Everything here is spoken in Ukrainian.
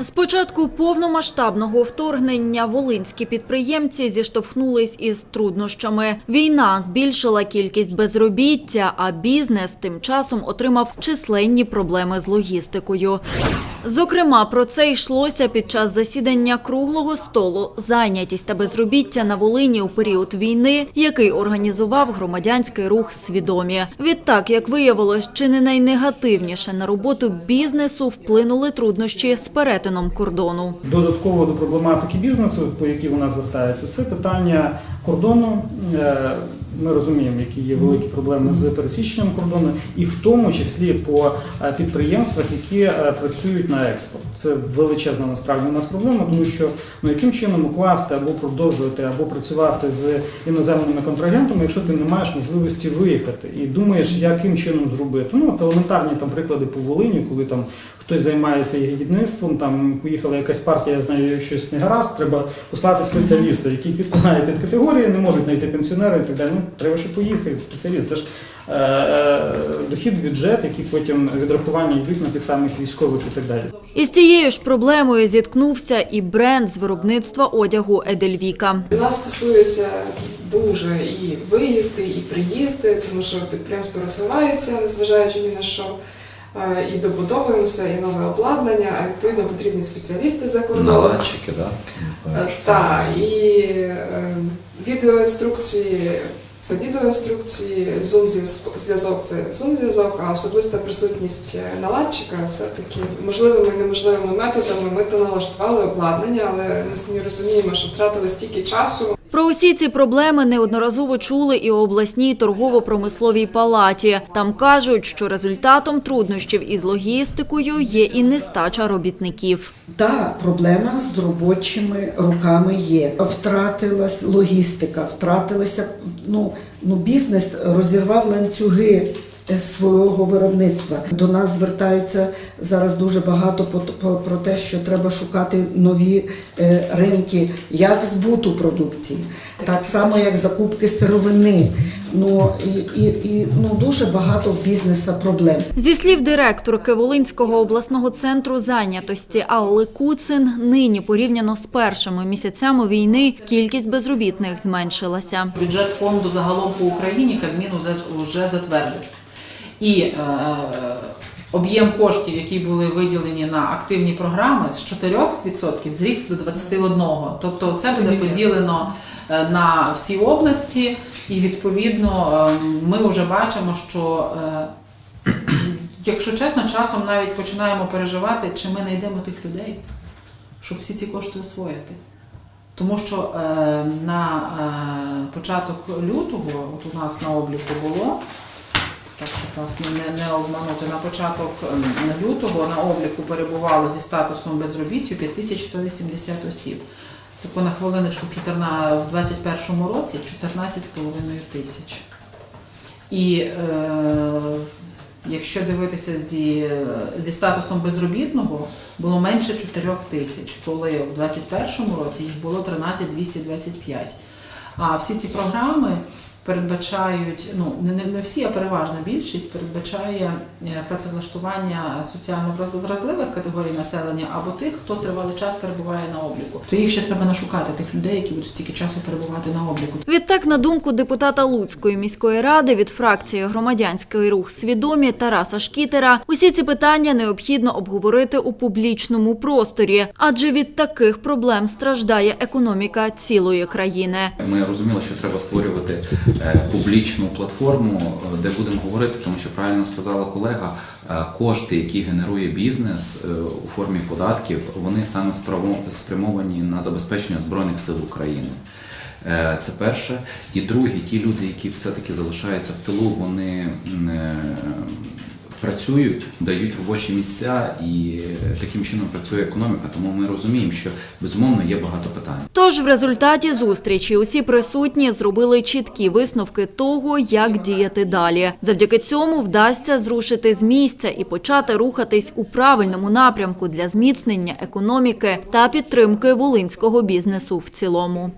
З початку повномасштабного вторгнення волинські підприємці зіштовхнулись із труднощами. Війна збільшила кількість безробіття, а бізнес тим часом отримав численні проблеми з логістикою. Зокрема, про це йшлося під час засідання круглого столу «Зайнятість та безробіття на Волині у період війни», який організував громадянський рух «Свідомі». Відтак, як виявилось, чи не найнегативніше на роботу бізнесу вплинули труднощі з перетином кордону. Додатково до проблематики бізнесу, по якій вона звертається, це питання кордону. Ми розуміємо, які є великі проблеми з пересіченням кордону, і в тому числі по е, підприємствах, які е, працюють на експорт. Це величезна насправді у нас проблема, тому що ну яким чином укласти або продовжувати, або працювати з іноземними контрагентами, якщо ти не маєш можливості виїхати і думаєш, яким чином зробити. Ну от елементарні там приклади по Волині, коли там хтось займається ягідництвом, там поїхала якась партія, я знаю, щось не гаразд, треба послати спеціаліста, який підпадає під категорії, не можуть знайти пенсіонери і так далі. Треба, щоб поїхав спеціаліст. Це ж е, е, дохід бюджет, які потім відрахування йдуть на тих самих військових і так далі. Із цією ж проблемою зіткнувся і бренд з виробництва одягу Едельвіка. Нас стосується дуже і виїзди, і приїзди, тому що підприємство розвивається, незважаючи ні на що. Е, І добудовуємося, і нове обладнання, а відповідно потрібні спеціалісти за кордоном. Наладчики, так? Е, Так, і е, відеоінструкції, це відеоінструкції, зум-зв'язок зв'язок це зум-зв'язок, а особиста присутність наладчика все-таки можливими і неможливими методами ми то налаштували обладнання, але ми самі розуміємо, що втратили стільки часу. Про усі ці проблеми неодноразово чули і у обласній торгово-промисловій палаті. Там кажуть, що результатом труднощів із логістикою є і нестача робітників. Та проблема з робочими руками є. Втратилась логістика, втратилася ну, ну бізнес розірвав ланцюги свого виробництва. До нас звертаються зараз дуже багато про те, що треба шукати нові е, ринки, як збуту продукції, так само як закупки сировини. Ну і, і, і ну дуже багато в бізнеса проблем. Зі слів директорки Волинського обласного центру зайнятості Алли Куцин, нині порівняно з першими місяцями війни кількість безробітних зменшилася. Бюджет фонду загалом по Україні Кабмін вже затвердив. І е, об'єм коштів, які були виділені на активні програми, з 4% зріс до 21%. Тобто це буде поділено е, на всі області, і відповідно е, ми вже бачимо, що. е, Якщо чесно, часом навіть починаємо переживати, чи ми знайдемо тих людей, щоб всі ці кошти освоїти. Тому що е, на е, початок лютого, от у нас на обліку було, нас не, не, обманути, на початок е, лютого на обліку перебувало зі статусом безробіття 5180 осіб. Тобто на хвилиночку в 14 в 21 році 14,5 тисяч. І е, якщо дивитися зі, зі статусом безробітного, було менше 4 тисяч, коли в 2021 році їх було 13 225. А всі ці програми передбачають, ну не, не, всі, а переважна більшість передбачає е, працевлаштування соціально вразли- вразливих категорій населення або тих, хто тривалий час перебуває на обліку. То їх ще треба нашукати, тих людей, які будуть стільки часу перебувати на обліку. Відтак, на думку депутата Луцької міської ради від фракції Громадянський рух свідомі Тараса Шкітера, усі ці питання необхідно обговорити у публічному просторі, адже від таких проблем страждає економіка цілої країни. Ми розуміли, що треба створювати публічну платформу, е, де будемо говорити, тому що правильно сказала колега, е, кошти, які генерує бізнес е, у формі податків, вони саме спрямовані на забезпечення збройних сил України. Е, Це перше. І друге, ті люди, які все-таки залишаються в тилу, вони е, працюють, дають робочі місця, і е, таким чином працює економіка. Тому ми розуміємо, що безумовно є багато питань. Тож в результаті зустрічі усі присутні зробили чіткі висновки того, як діяти далі. Завдяки цьому вдасться зрушити з місця і почати рухатись у правильному напрямку для зміцнення економіки та підтримки волинського бізнесу в цілому.